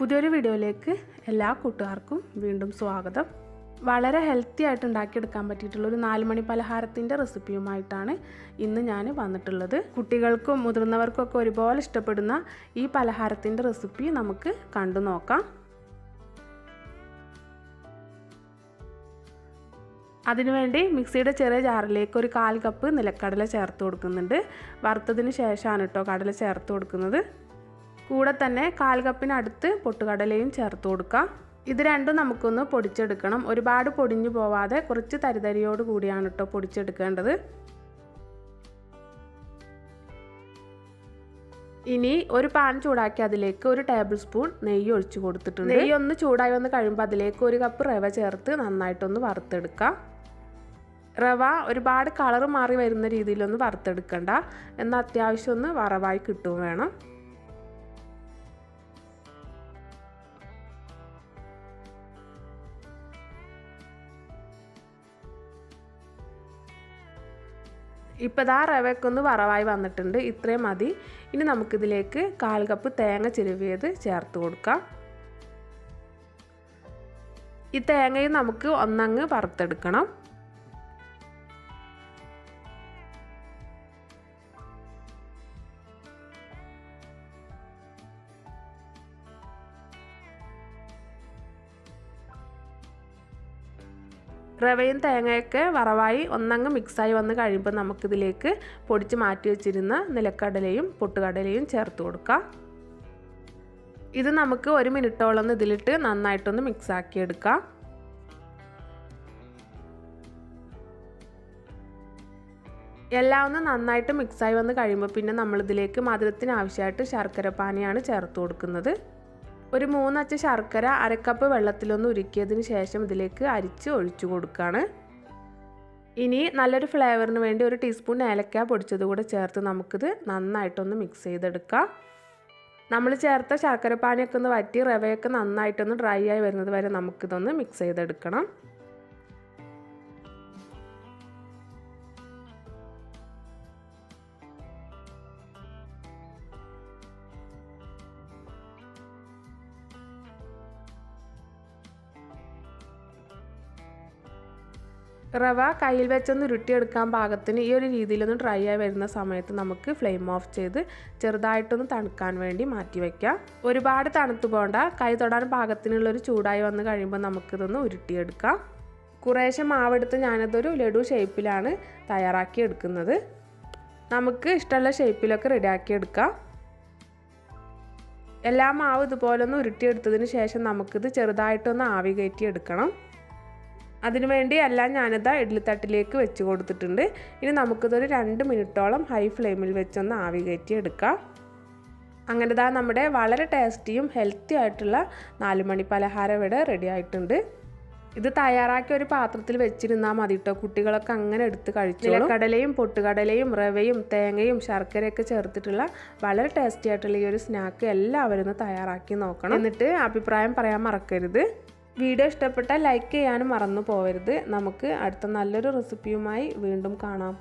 പുതിയൊരു വീഡിയോയിലേക്ക് എല്ലാ കൂട്ടുകാർക്കും വീണ്ടും സ്വാഗതം. വളരെ ഹെൽത്തി ആയിട്ട് ഉണ്ടാക്കിയെടുക്കാൻ പറ്റിയിട്ടുള്ള ഒരു നാലുമണി പലഹാരത്തിന്റെ റെസിപ്പിയുമായിട്ടാണ് ഇന്ന് ഞാൻ വന്നിട്ടുള്ളത്. കുട്ടികൾക്കും മുതിർന്നവർക്കും ഒക്കെ ഒരുപോലെ ഇഷ്ടപ്പെടുന്ന ഈ പലഹാരത്തിന്റെ റെസിപ്പി നമുക്ക് കണ്ടു നോക്കാം. അതിനുവേണ്ടി മിക്സിയുടെ ചെറിയ ജാറിലേക്ക് ഒരു കാൽ കപ്പ് നിലക്കടല ചേർത്ത് കൊടുക്കുന്നുണ്ട്. വറുത്തതിന് ശേഷമാണ് കേട്ടോ കടല ചേർത്ത് കൊടുക്കുന്നത്. കൂടെ തന്നെ കാൽ കപ്പിനടുത്ത് പൊട്ടുകടലയും ചേർത്ത് കൊടുക്കാം. ഇത് രണ്ടും നമുക്കൊന്ന് പൊടിച്ചെടുക്കണം. ഒരുപാട് പൊടിഞ്ഞു പോവാതെ കുറച്ച് തരിതരിയോട് കൂടിയാണ് കേട്ടോ പൊടിച്ചെടുക്കേണ്ടത്. ഇനി ഒരു പാൻ ചൂടാക്കി അതിലേക്ക് ഒരു ടേബിൾ സ്പൂൺ നെയ്യ് ഒഴിച്ചു കൊടുത്തിട്ടുണ്ട്. നെയ്യ് ഒന്ന് ചൂടായി വന്ന് കഴിയുമ്പോൾ അതിലേക്ക് ഒരു കപ്പ് റവ ചേർത്ത് നന്നായിട്ടൊന്ന് വറുത്തെടുക്കാം. റവ ഒരുപാട് കളർ മാറി വരുന്ന രീതിയിലൊന്ന് വറുത്തെടുക്കണ്ട. എന്നാൽ അത്യാവശ്യം ഒന്ന് വറവായി കിട്ടുകയും വേണം. ഇപ്പോൾ ഇതാ റവയ്ക്കൊന്ന് വറവായി വന്നിട്ടുണ്ട്. ഇത്രയും മതി. ഇനി നമുക്കിതിലേക്ക് കാൽ കപ്പ് തേങ്ങ ചിരുവിയത് ചേർത്ത് കൊടുക്കാം. ഈ തേങ്ങയും നമുക്ക് ഒന്നങ്ങ് വറുത്തെടുക്കണം. റവയും തേങ്ങയൊക്കെ വറവായി ഒന്നങ്ങ് മിക്സായി വന്ന് കഴിയുമ്പോൾ നമുക്കിതിലേക്ക് പൊടിച്ച് മാറ്റി വെച്ചിരുന്ന നിലക്കടലയും പൊട്ടുകടലയും ചേർത്ത് കൊടുക്കാം. ഇത് നമുക്ക് ഒരു മിനിറ്റോളം ഇതിലിട്ട് നന്നായിട്ടൊന്ന് മിക്സാക്കി എടുക്കാം. എല്ലാം ഒന്ന് നന്നായിട്ട് മിക്സായി വന്ന് കഴിയുമ്പോൾ പിന്നെ നമ്മളിതിലേക്ക് മധുരത്തിന് ആവശ്യമായിട്ട് ശർക്കര പാനിയാണ് ചേർത്ത് കൊടുക്കുന്നത്. ഒരു മൂന്നച്ച് ശർക്കര അരക്കപ്പ് വെള്ളത്തിലൊന്ന് ഉരുക്കിയതിന് ശേഷം ഇതിലേക്ക് അരിച്ച് ഒഴിച്ചു കൊടുക്കുകയാണ് ഇനി നല്ലൊരു ഫ്ലേവറിന് വേണ്ടി ഒരു ടീസ്പൂൺ ഏലക്ക പൊടിച്ചത് കൂടെ ചേർത്ത് നമുക്കിത് നന്നായിട്ടൊന്ന് മിക്സ് ചെയ്തെടുക്കാം. നമ്മൾ ചേർത്ത ശർക്കരപ്പാനിയൊക്കെ ഒന്ന് വറ്റി റവയൊക്കെ നന്നായിട്ടൊന്ന് ഡ്രൈ ആയി വരുന്നത് വരെ നമുക്കിതൊന്ന് മിക്സ് ചെയ്തെടുക്കണം. റവ കയ്യിൽ വെച്ചൊന്ന് ഉരുട്ടിയെടുക്കാൻ പാകത്തിന് ഈ ഒരു രീതിയിലൊന്ന് ഡ്രൈ ആയി വരുന്ന സമയത്ത് നമുക്ക് ഫ്ലെയിം ഓഫ് ചെയ്ത് ചെറുതായിട്ടൊന്ന് തണുക്കാൻ വേണ്ടി മാറ്റി വയ്ക്കാം ഒരുപാട് തണുത്തു പോകണ്ട കൈ തൊടാൻ പാകത്തിനുള്ളൊരു ചൂടായി വന്ന് കഴിയുമ്പോൾ നമുക്കിതൊന്ന് ഉരുട്ടിയെടുക്കാം. കുറേശ്ശെ മാവെടുത്ത് ഞാനതൊരു ലഡു ഷേപ്പിലാണ് തയ്യാറാക്കി എടുക്കുന്നത്. നമുക്ക് ഇഷ്ടമുള്ള ഷേപ്പിലൊക്കെ റെഡിയാക്കി എടുക്കാം. എല്ലാ മാവ് ഇതുപോലെ ഒന്ന് ഉരുട്ടിയെടുത്തതിന് ശേഷം നമുക്കിത് ചെറുതായിട്ടൊന്ന് ആവി കയറ്റി എടുക്കണം. അതിനുവേണ്ടി എല്ലാം ഞാനിതാ ഇഡ്ലിത്തട്ടിലേക്ക് വെച്ച് കൊടുത്തിട്ടുണ്ട്. ഇനി നമുക്കിതൊരു രണ്ട് മിനിറ്റോളം ഹൈ ഫ്ലെയിമിൽ വെച്ചൊന്ന് ആവി കയറ്റി എടുക്കാം. അങ്ങനെ ഇതാ നമ്മുടെ വളരെ ടേസ്റ്റിയും ഹെൽത്തി ആയിട്ടുള്ള നാലുമണി പലഹാരം ഇവിടെ റെഡി ആയിട്ടുണ്ട്. ഇത് തയ്യാറാക്കി ഒരു പാത്രത്തിൽ വെച്ചിരുന്നാൽ മതി കേട്ടോ കുട്ടികളൊക്കെ അങ്ങനെ എടുത്ത് കഴിച്ചു കടലയും പൊട്ടുകടലയും റവയും തേങ്ങയും ശർക്കരയൊക്കെ ചേർത്തിട്ടുള്ള വളരെ ടേസ്റ്റി ആയിട്ടുള്ള ഈ ഒരു സ്നാക്ക് എല്ലാവരും ഒന്ന് തയ്യാറാക്കി നോക്കണം. എന്നിട്ട് അഭിപ്രായം പറയാൻ മറക്കരുത്. വീഡിയോ ഇഷ്ടപ്പെട്ടാൽ ലൈക്ക് ചെയ്യാനും മറന്നു പോകരുത് നമുക്ക് അടുത്ത നല്ലൊരു റെസിപ്പിയുമായി വീണ്ടും കാണാം.